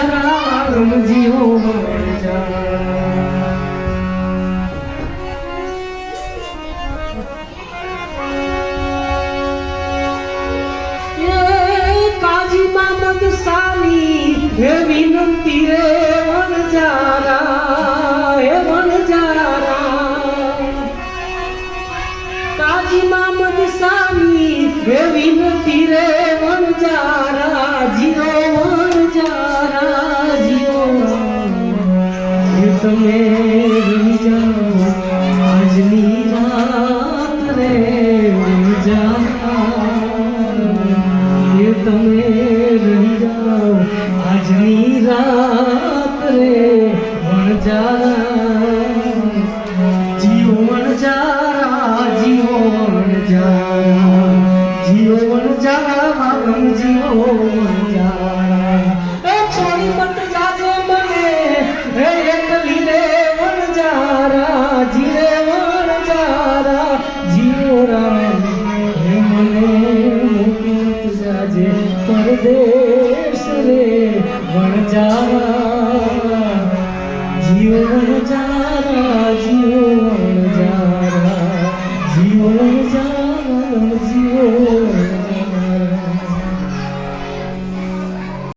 વણજારા રમ તમે રહી જાઓ આજની રાત રે વણજારા એ તમે રહી જાઓ. આજની રાત રે વણજારા જીઓ વણજારા જીઓ જા જીઓ વણજારા ગમ જીઓ પરદેશ રે વણજારા જીવ વણજારા